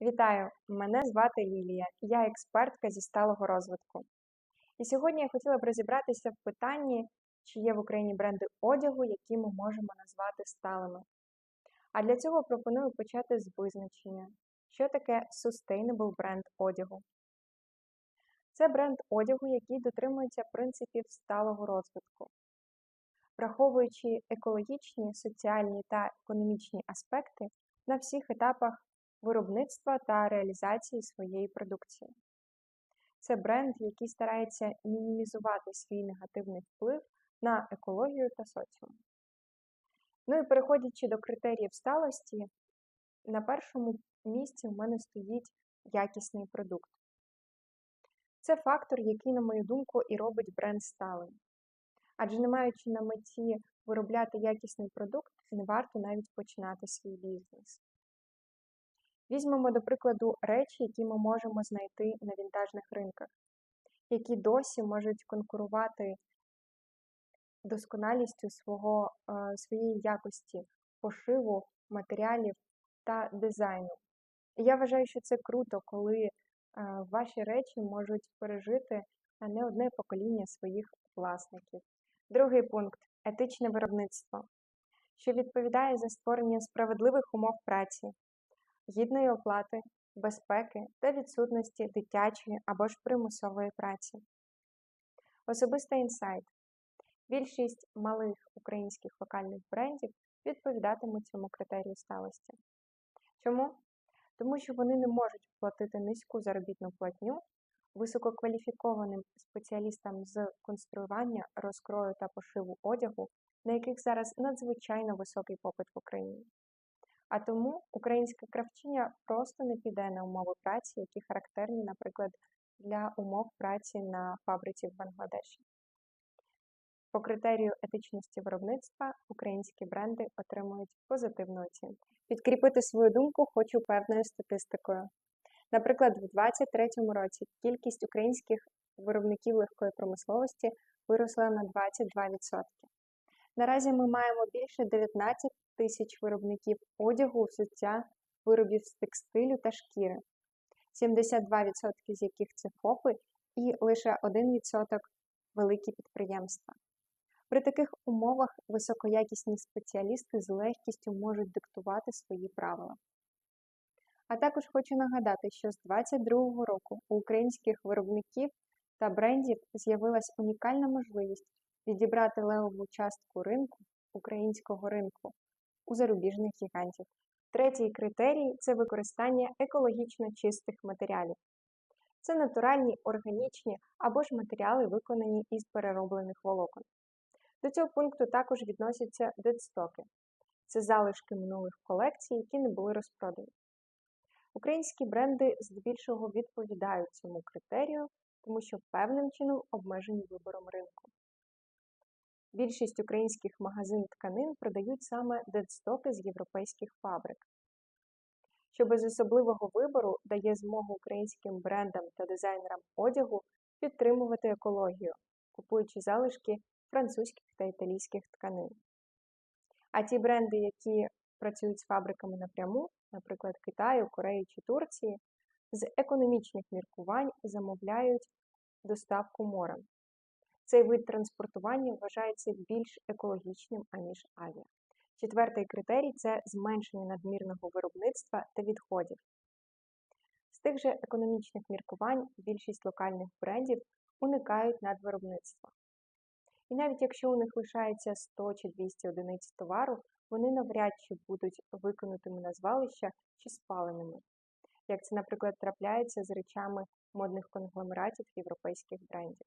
Вітаю! Мене звати Лілія, я експертка зі сталого розвитку. І сьогодні я хотіла б розібратися в питанні, чи є в Україні бренди одягу, які ми можемо назвати сталими. А для цього пропоную почати з визначення, що таке sustainable бренд одягу. Це бренд одягу, який дотримується принципів сталого розвитку, враховуючи екологічні, соціальні та економічні аспекти на всіх етапах виробництва та реалізації своєї продукції. Це бренд, який старається мінімізувати свій негативний вплив на екологію та соціум. Ну і переходячи до критеріїв сталості, на першому місці в мене стоїть якісний продукт. Це фактор, який, на мою думку, і робить бренд сталим. Адже не маючи на меті виробляти якісний продукт, не варто навіть починати свій бізнес. Візьмемо, до прикладу, речі, які ми можемо знайти на вінтажних ринках, які досі можуть конкурувати досконалістю свого, е, своєї якості пошиву, матеріалів та дизайну. І я вважаю, що це круто, коли е, ваші речі можуть пережити не одне покоління своїх власників. Другий пункт етичне виробництво, що відповідає за створення справедливих умов праці, гідної оплати, безпеки та відсутності дитячої або ж примусової праці. Особистий інсайт. Більшість малих українських локальних брендів відповідатимуть цьому критерію сталості. Чому? Тому що вони не можуть платити низьку заробітну платню висококваліфікованим спеціалістам з конструювання, розкрою та пошиву одягу, на яких зараз надзвичайно високий попит в Україні. А тому українська кравчиня просто не піде на умови праці, які характерні, наприклад, для умов праці на фабриці в Бангладеші. По критерію етичності виробництва українські бренди отримують позитивну оцінку. Підкріпити свою думку хочу певною статистикою. Наприклад, в 2023 році кількість українських виробників легкої промисловості виросла на 22%. Наразі ми маємо більше 19 тисяч виробників одягу, взуття, виробів з текстилю та шкіри, 72% з яких це ФОПи і лише 1% великі підприємства. При таких умовах високоякісні спеціалісти з легкістю можуть диктувати свої правила. А також хочу нагадати, що з 2022 року у українських виробників та брендів з'явилась унікальна можливість відібрати левову частку ринку українського ринку у зарубіжних гігантів. Третій критерій це використання екологічно чистих матеріалів. Це натуральні, органічні або ж матеріали, виконані із перероблених волокон. До цього пункту також відносяться дедстоки. Це залишки минулих колекцій, які не були розпродані. Українські бренди здебільшого відповідають цьому критерію, тому що певним чином обмежені вибором ринку. Більшість українських магазин тканин продають саме дедстоки з європейських фабрик, що без особливого вибору дає змогу українським брендам та дизайнерам одягу підтримувати екологію, купуючи залишки французьких та італійських тканин. А ті бренди, які працюють з фабриками напряму, наприклад, Китаю, Кореї чи Турції, з економічних міркувань замовляють доставку морем. Цей вид транспортування вважається більш екологічним, аніж авіа. Четвертий критерій це зменшення надмірного виробництва та відходів. З тих же економічних міркувань більшість локальних брендів уникають надвиробництва. І навіть якщо у них лишається 100 чи 200 одиниць товару, вони навряд чи будуть викинутими на звалища чи спаленими, як це, наприклад, трапляється з речами модних конгломератів європейських брендів.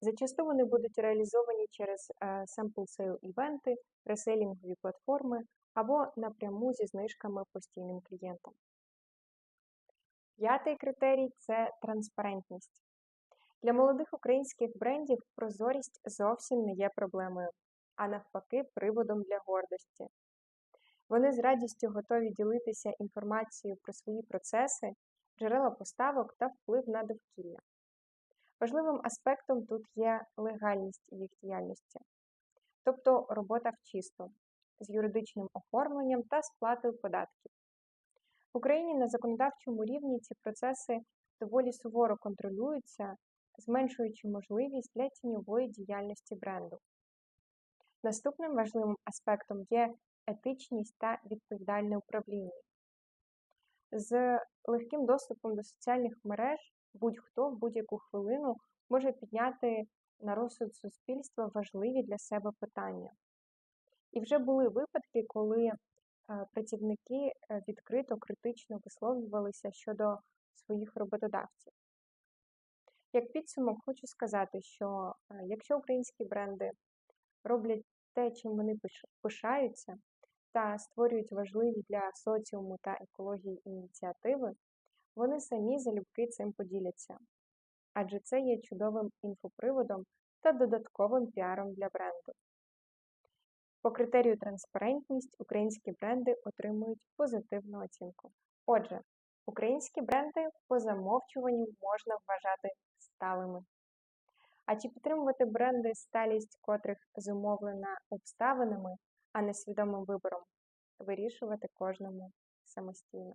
Зачасту вони будуть реалізовані через е, sample sale івенти, реселінгові платформи або напряму зі знижками постійним клієнтам. П'ятий критерій це транспарентність. Для молодих українських брендів прозорість зовсім не є проблемою, а навпаки, приводом для гордості. Вони з радістю готові ділитися інформацією про свої процеси, джерела поставок та вплив на довкілля. Важливим аспектом тут є легальність їх діяльності, тобто робота в чисто, з юридичним оформленням та сплатою податків. В Україні на законодавчому рівні ці процеси доволі суворо контролюються, зменшуючи можливість для тіньової діяльності бренду. Наступним важливим аспектом є етичність та відповідальне управління. З легким доступом до соціальних мереж будь-хто в будь-яку хвилину може підняти на розсуд суспільства важливі для себе питання. І вже були випадки, коли е, працівники е, відкрито критично висловлювалися щодо своїх роботодавців. Як підсумок, хочу сказати, що е, якщо українські бренди роблять те, чим вони пишаються, та створюють важливі для соціуму та екології ініціативи, вони самі залюбки цим поділяться, адже це є чудовим інфоприводом та додатковим піаром для бренду. По критерію транспарентність українські бренди отримують позитивну оцінку. Отже, українські бренди по замовчуванню можна вважати сталими. А чи підтримувати бренди, сталість котрих зумовлена обставинами, а не свідомим вибором, вирішувати кожному самостійно.